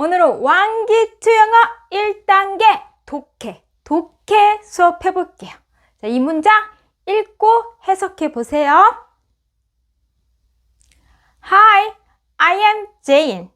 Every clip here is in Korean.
오늘은 왕기투 영어 1단계 독해, 독해 수업해 볼게요. 자, 이 문장 읽고 해석해 보세요. Hi, I am Jane.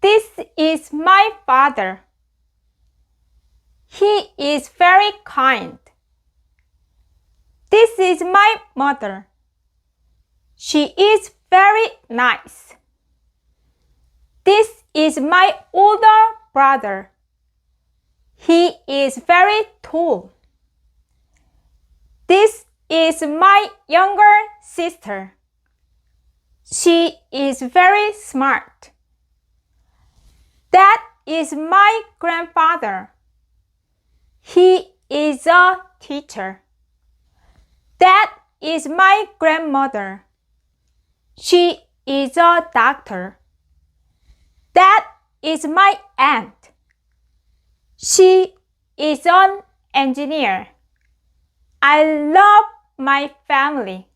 This is my father. He is very kind. This is my mother. She is very nice. This is my older brother. He is very tall. This is my younger sister. She is very smart. That is my grandfather. He is a teacher. That is my grandmother. She is a doctor. That is my aunt. She is an engineer. I love my family.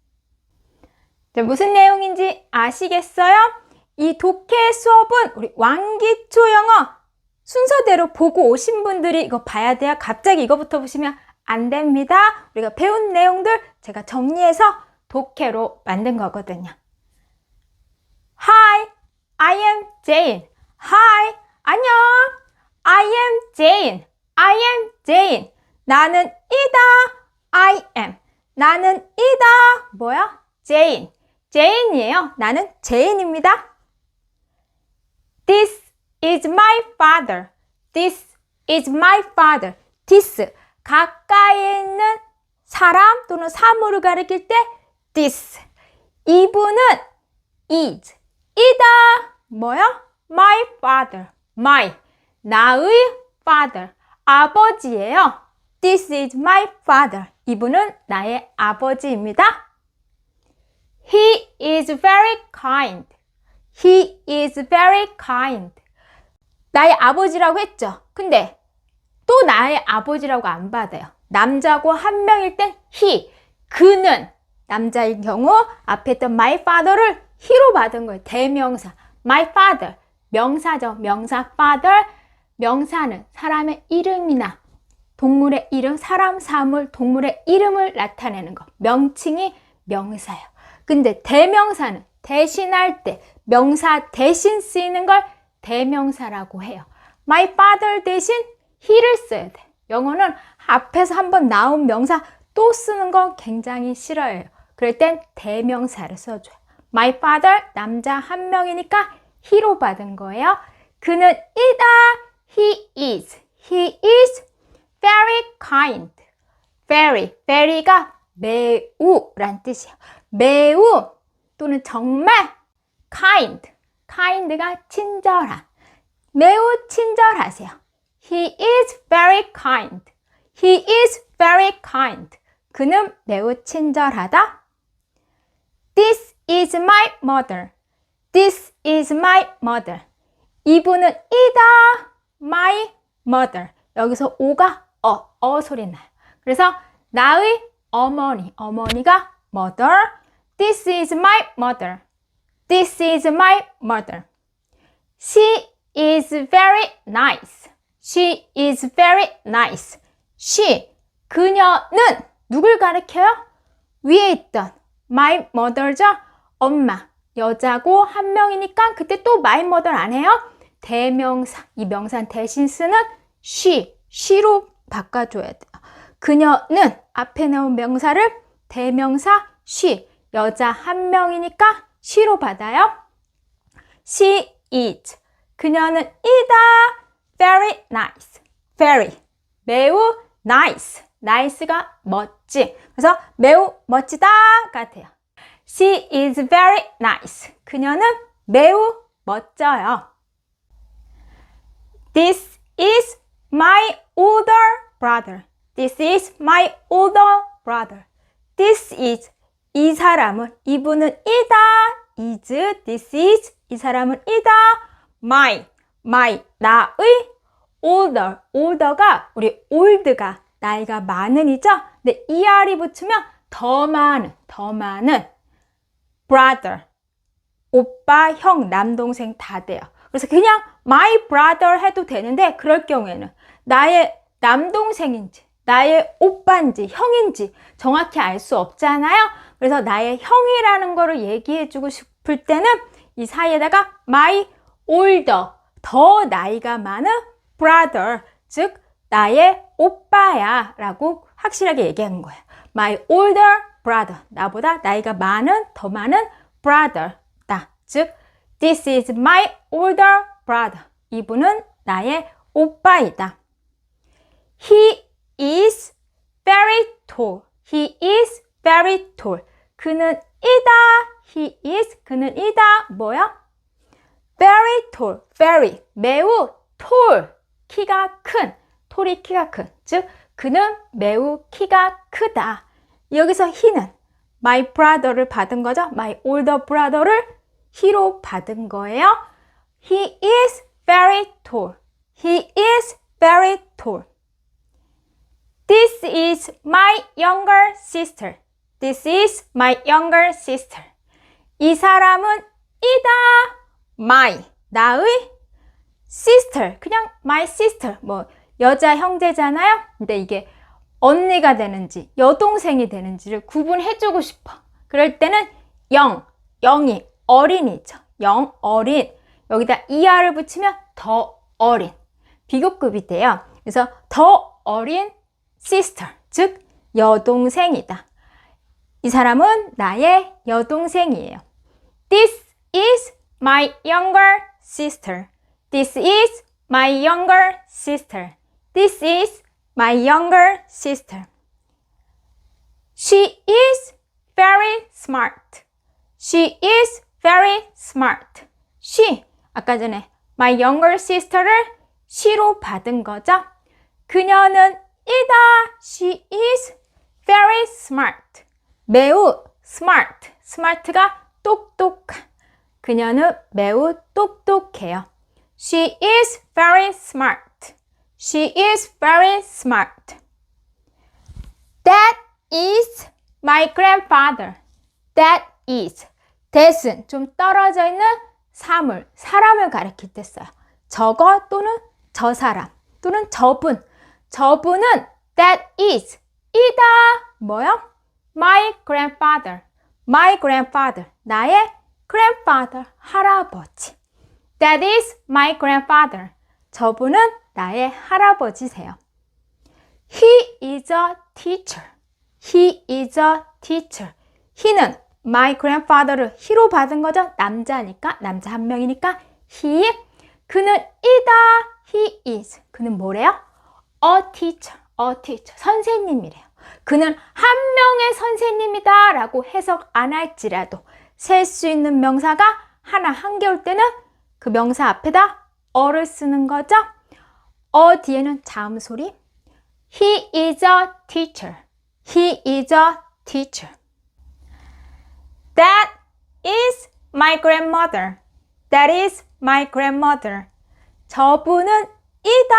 자, 무슨 내용인지 아시겠어요? 이 독해 수업은 우리 왕기초 영어 순서대로 보고 오신 분들이 이거 봐야 돼요. 갑자기 이거부터 보시면 안 됩니다. 우리가 배운 내용들 제가 정리해서 독해로 만든 거거든요. Hi, I am Jane. Hi, 안녕. I am Jane. I am Jane. 나는 이다. I am. 나는 이다. 뭐야? Jane. Jane이에요. 나는 제인입니다. This is my father. This is my father. This 가까이 있는 사람 또는 사물을 가리킬 때 this. 이분은 is 이다. 뭐야? My father. My 나의 father. 아버지예요. This is my father. 이분은 나의 아버지입니다. He is very kind. He is very kind. 나의 아버지라고 했죠. 근데 또 나의 아버지라고 안 받아요. 남자고 한 명일 땐 he, 그는 남자일 경우 앞에 있던 my father를 he로 받은 거예요. 대명사. my father. 명사죠. 명사 father. 명사는 사람의 이름이나 동물의 이름, 사람, 사물, 동물의 이름을 나타내는 거. 명칭이 명사예요. 근데 대명사는 대신할 때 명사 대신 쓰이는 걸 대명사라고 해요. My father 대신 he를 써야 돼. 영어는 앞에서 한번 나온 명사 또 쓰는 건 굉장히 싫어해요. 그럴 땐 대명사를 써줘요. My father 남자 한 명이니까 he로 받은 거예요. 그는 이다. He is. He is very kind. very, very가 매우란 뜻이에요. 매우 또는 정말 kind. kind가 친절한. 매우 친절하세요. He is very kind. He is very kind. 그는 매우 친절하다. This is my mother. This is my mother. 이분은 이다. My mother. 여기서 오가 어, 어 소리 나요. 그래서 나의 어머니, 어머니가 mother. This is my mother. This is my mother. She is very nice. She is very nice. She, 그녀는 누굴 가리켜요? 위에 있던 my mother죠? 엄마. 여자고 한 명이니까 그때 또 my mother 안 해요? 대명사. 이 명사 대신 쓰는 she, she로 바꿔줘야 돼요. 그녀는 앞에 나온 명사를 대명사 she, 여자 한 명이니까 she로 받아요. She is. 그녀는 이다. Very nice. Very. 매우 nice. nice가 멋지. 그래서 매우 멋지다 같아요. She is very nice. 그녀는 매우 멋져요. This is my older brother. This is my older brother. This is 이 사람은 이분은 이다. is this is 이 사람은 이다. my my 나의 older older가 우리 old가 나이가 많은이죠. 근데 er이 붙으면 더 많은 더 많은 brother 오빠, 형, 남동생 다 돼요. 그래서 그냥 my brother 해도 되는데 그럴 경우에는 나의 남동생인지 나의 오빠인지 형인지 정확히 알 수 없잖아요. 그래서 나의 형이라는 거를 얘기해 주고 싶을 때는 이 사이에다가 my older 더 나이가 많은 brother 즉 나의 오빠야 라고 확실하게 얘기하는 거예요. My older brother 나보다 나이가 많은 더 많은 brother다. 즉 this is my older brother 이분은 나의 오빠이다. He is very tall. He is very tall. 그는 이다. He is 그는 이다. 뭐야? very tall. very 매우 tall. 키가 큰. 톨이 키가 큰. 즉 그는 매우 키가 크다. 여기서 he는 my brother를 받은 거죠. my older brother를 he로 받은 거예요. He is very tall. He is very tall. This is my younger sister. This is my younger sister. 이 사람은 이다. my 나의 sister 그냥 my sister 뭐 여자 형제잖아요. 근데 이게 언니가 되는지 여동생이 되는지를 구분해 주고 싶어. 그럴 때는 영 영이 어린이죠. 영 어린 여기다 이하를 붙이면 더 어린 비교급이 돼요. 그래서 더 어린 sister, 즉 여동생이다. 이 사람은 나의 여동생이에요. This is my younger sister. This is my younger sister. This is my younger sister. She is very smart. She is very smart. She, 아까 전에 my younger sister를 she로 받은 거죠. 그녀는 이다. She is very smart. 매우 smart. smart가 똑똑한. 그녀는 매우 똑똑해요. She is very smart. She is very smart. That is my grandfather. That is. that은 좀 떨어져 있는 사물, 사람을 가리킬 때 써요. 저거 또는 저 사람 또는 저분. 저분은 that is 이다 뭐요? My grandfather. My grandfather. 나의 grandfather. 할아버지. That is my grandfather. 저분은 나의 할아버지세요. He is a teacher. He is a teacher. he는 my grandfather를 he로 받은 거죠. 남자니까, 남자 한 명이니까 he. 그는 이다. He is. 그는 뭐래요? A teacher. A teacher. 선생님이래요. 그는 한 명의 선생님이다 라고 해석 안 할지라도 셀 수 있는 명사가 하나 한개 올 때는 그 명사 앞에다 어를 쓰는 거죠. 어 뒤에는 자음 소리. He is a teacher. He is a teacher. That is my grandmother. That is my grandmother. 저분은 이다.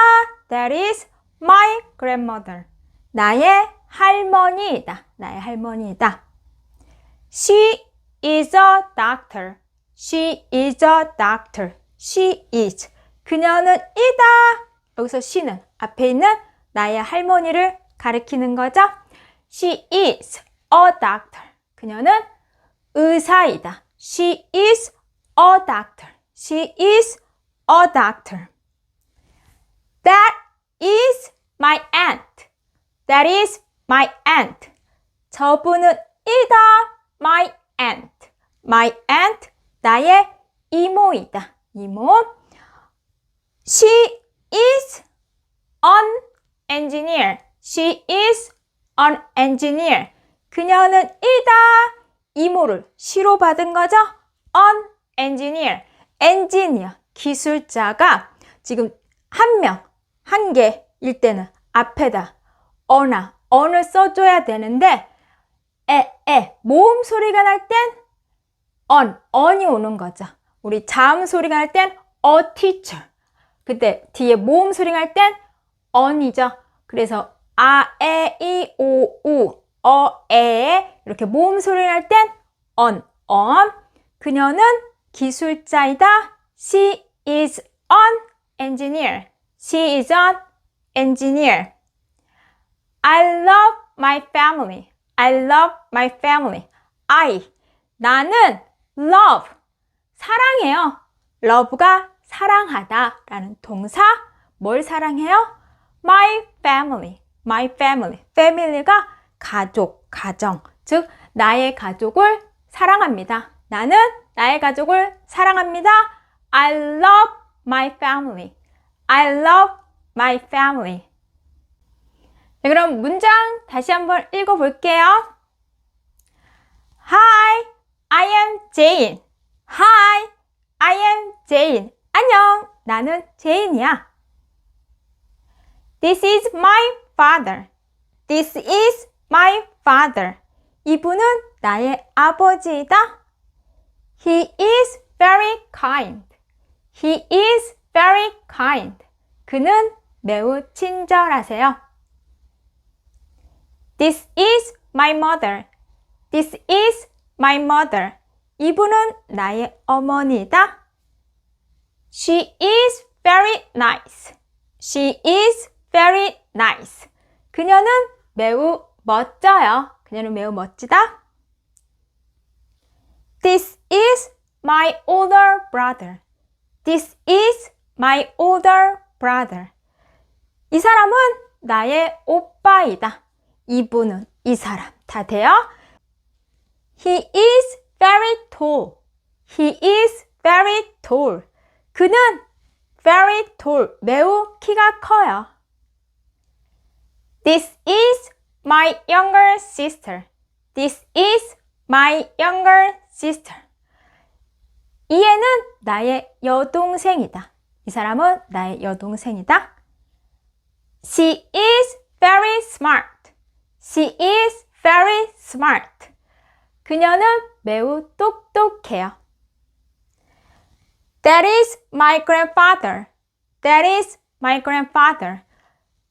That is my grandmother. 나의 할머니이다. 나의 할머니이다. She is a doctor. She is a doctor. She is. 그녀는 이다. 여기서 she는 앞에 있는 나의 할머니를 가리키는 거죠. She is a doctor. 그녀는 의사이다. She is a doctor. She is a doctor. That is my aunt. That is my aunt. 저분은 이다. My aunt. My aunt. 나의 이모이다. 이모. She is an engineer. She is an engineer. 그녀는 이다. 이모를 시로 받은 거죠? an engineer. 엔지니어. 기술자가 지금 한 명, 한 개일 때는 앞에다 어나, 언을 써줘야 되는데 에, 에, 모음 소리가 날땐 on, on이 오는 거죠. 우리 자음 소리가 날 땐 a teacher. 그때 뒤에 모음 소리가 날땐 on이죠. 그래서 아, 에, 이, 오, 우, 어, 에 이렇게 모음 소리 날땐 on, on. 그녀는 기술자이다. She is an engineer. She is an engineer. I love my family. I love my family. I 나는 love 사랑해요. love가 사랑하다 라는 동사 뭘 사랑해요? My family. My family. family가 가족, 가정. 즉 나의 가족을 사랑합니다. 나는 나의 가족을 사랑합니다. I love my family. I love my family. 네, 그럼 문장 다시 한번 읽어볼게요. Hi, I am Jane. Hi, I am Jane. 안녕, 나는 제인이야. This is my father. This is my father. 이분은 나의 아버지이다. He is very kind. He is very kind. 그는 매우 친절하세요. This is my mother. This is my mother. 이분은 나의 어머니다. She is very nice. She is very nice. 그녀는 매우 멋져요. 그녀는 매우 멋지다. This is my older brother. This is my older brother. 이 사람은 나의 오빠이다. 이분은 이 사람 다 돼요? He is very tall. He is very tall. 그는 very tall. 매우 키가 커요. This is my younger sister. This is my younger sister. 이 애는 나의 여동생이다. 이 사람은 나의 여동생이다. She is very smart. She is very smart. 그녀는 매우 똑똑해요. That is my grandfather. That is my grandfather.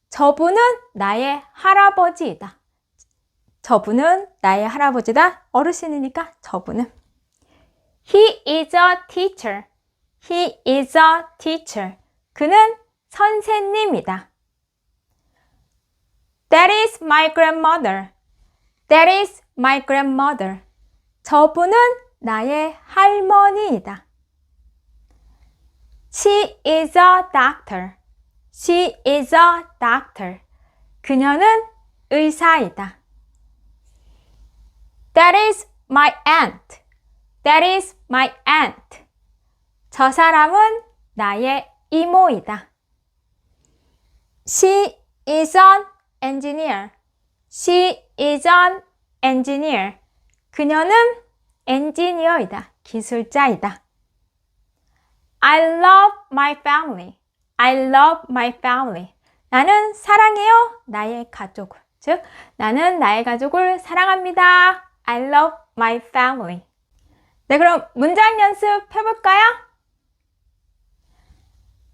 저분은 나의 할아버지이다. 저분은 나의 할아버지다. 어르신이니까 저분은. He is a teacher. He is a teacher. 그는 선생님이다. That is my grandmother. That is my grandmother. 저분은 나의 할머니이다. She is a doctor. She is a doctor. 그녀는 의사이다. That is my aunt. That is my aunt. 저 사람은 나의 이모이다. She is an engineer. She is an engineer. 그녀는 엔지니어이다. 기술자이다. I love my family. I love my family. 나는 사랑해요. 나의 가족을. 즉, 나는 나의 가족을 사랑합니다. I love my family. 네, 그럼 문장 연습 해 볼까요?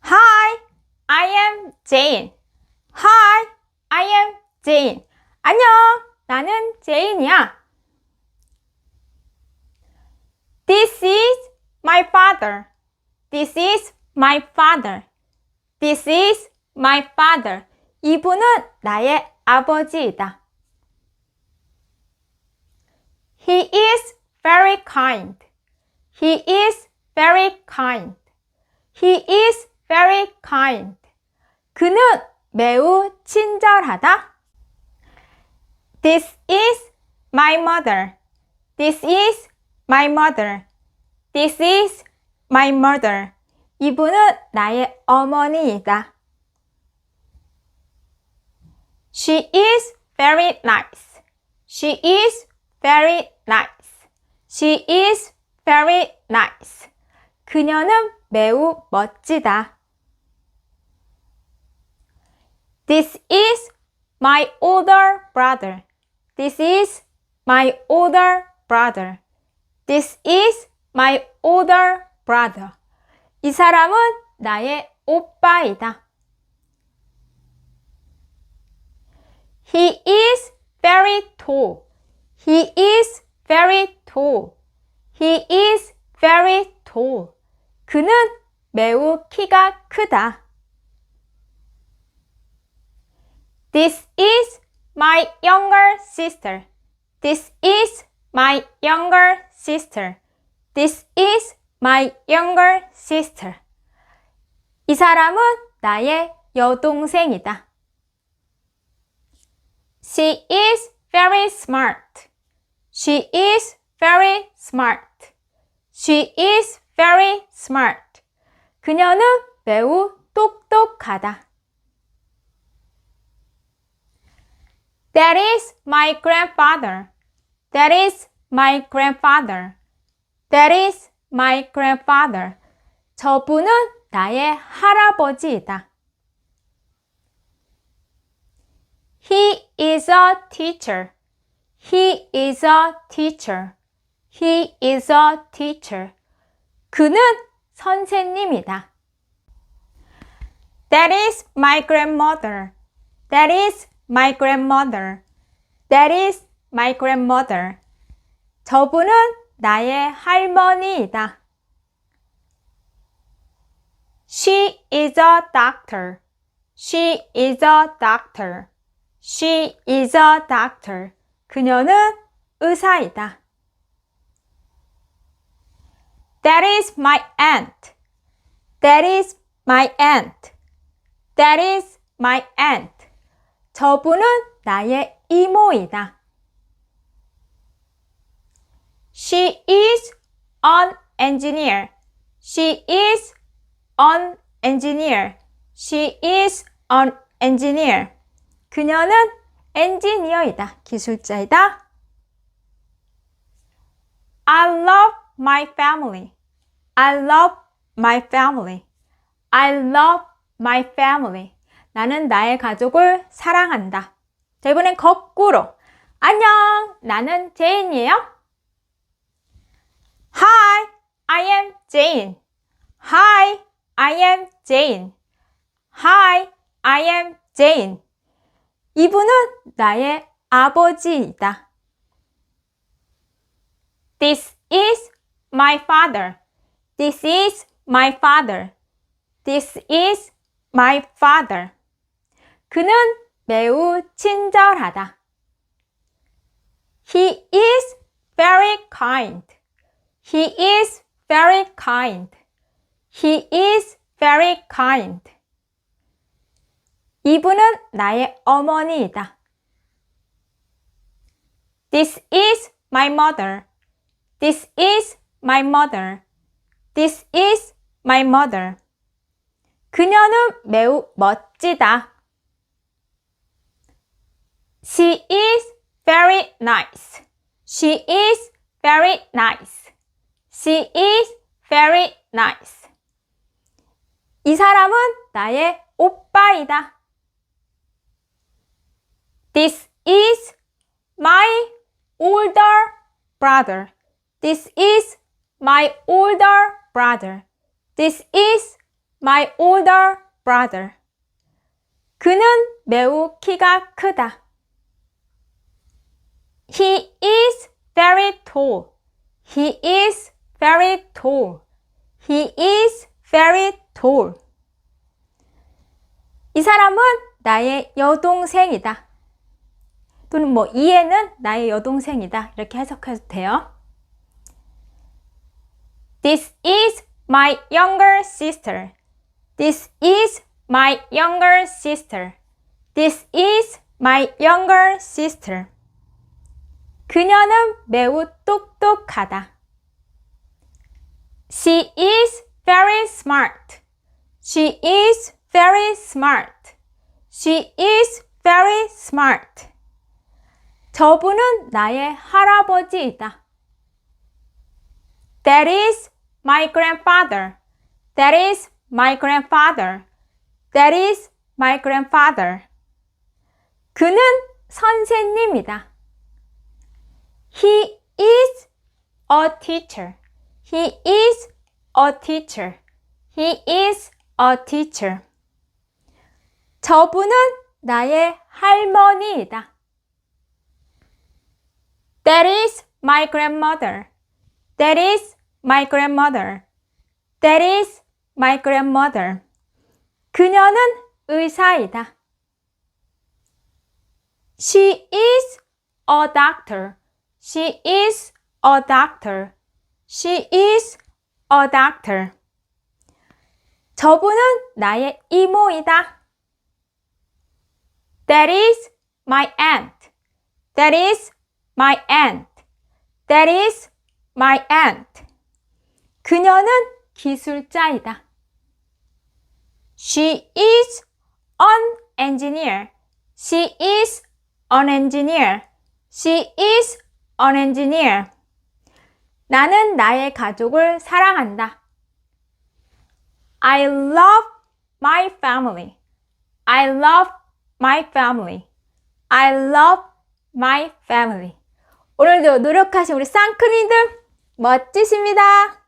Hi, I am Jane. Hi, I am Jane. 안녕, 나는 제인이야. This is my father. This is my father. This is my father. 이분은 나의 아버지이다. He is very kind. He is very kind. He is very kind. 그는 매우 친절하다. This is my mother. This is my mother. This is my mother. 이분은 나의 어머니이다. She is very nice. She is very nice. She is very nice. 그녀는 매우 멋지다. This is my older brother. This is my older brother. This is my older brother. 이 사람은 나의 오빠이다. He is very tall. He is very tall. He is very tall. 그는 매우 키가 크다. This is my younger sister. This is my younger sister. This is my younger sister. 이 사람은 나의 여동생이다. She is very smart. She is very smart. She is very smart. 그녀는 매우 똑똑하다. That is my grandfather. That is my grandfather. That is my grandfather. 저분은 나의 할아버지이다. He is a teacher. He is a teacher. He is a teacher. 그는 선생님이다. That is my grandmother. That is my grandmother. That is my grandmother. 저분은 나의 할머니이다. She is a doctor. She is a doctor. She is a doctor. 그녀는 의사이다. That is my aunt. That is my aunt. That is my aunt. 저분은 나의 이모이다. She is an engineer. She is an engineer. She is an engineer. 그녀는 엔지니어이다. 기술자이다. I love my family. I love my family. I love my family. 나는 나의 가족을 사랑한다. 자, 이번엔 거꾸로. 안녕, 나는 제인이에요. Hi, I am Jane. Hi, I am Jane. Hi, I am Jane. 이분은 나의 아버지이다. This is my father. This is my father. This is my father. 그는 매우 친절하다. He is very kind. He is very kind. He is very kind. 이분은 나의 어머니이다. This is my mother. This is my mother. This is my mother. 그녀는 매우 멋지다. She is very nice. She is very nice. She is very nice. 이 사람은 나의 오빠이다. This is my older brother. This is my older brother. This is my older brother. 그는 매우 키가 크다. He is very tall. He is very tall. He is very tall. 이 사람은 나의 여동생이다. 또는 뭐 이해는 나의 여동생이다. 이렇게 해석해도 돼요. This is my younger sister. This is my younger sister. This is my younger sister. 그녀는 매우 똑똑하다. She is very smart. She is very smart. She is very smart. 저분은 나의 할아버지이다. That is my grandfather. That is my grandfather. That is my grandfather. 그는 선생님이다. He is a teacher. He is a teacher. He is a teacher. 저분은 나의 할머니이다. That is my grandmother. That is my grandmother. That is my grandmother. 그녀는 의사이다. She is a doctor. She is a doctor. She is a doctor. 저분은 나의 이모이다. That is my aunt. That is my aunt. That is my aunt. 그녀는 기술자이다. She is an engineer. She is an engineer. She is an engineer. 나는 나의 가족을 사랑한다. I love my family. I love my family. I love my family. 오늘도 노력하신 우리 쌍크리들 멋지십니다.